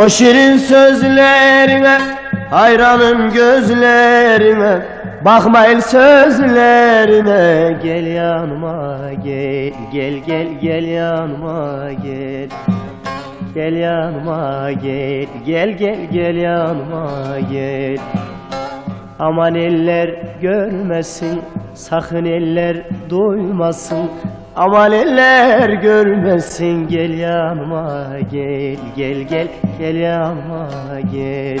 O şirin sözlerine hayranım gözlerine Bakma el sözlerine. Gel yanıma gel Gel gel gel yanıma gel. Gel yanıma gel Gel gel gel yanıma gel Aman eller görmesin Sakın eller duymasın. Aman eller görmesin Gel yanıma gel Gel gel gel yanıma gel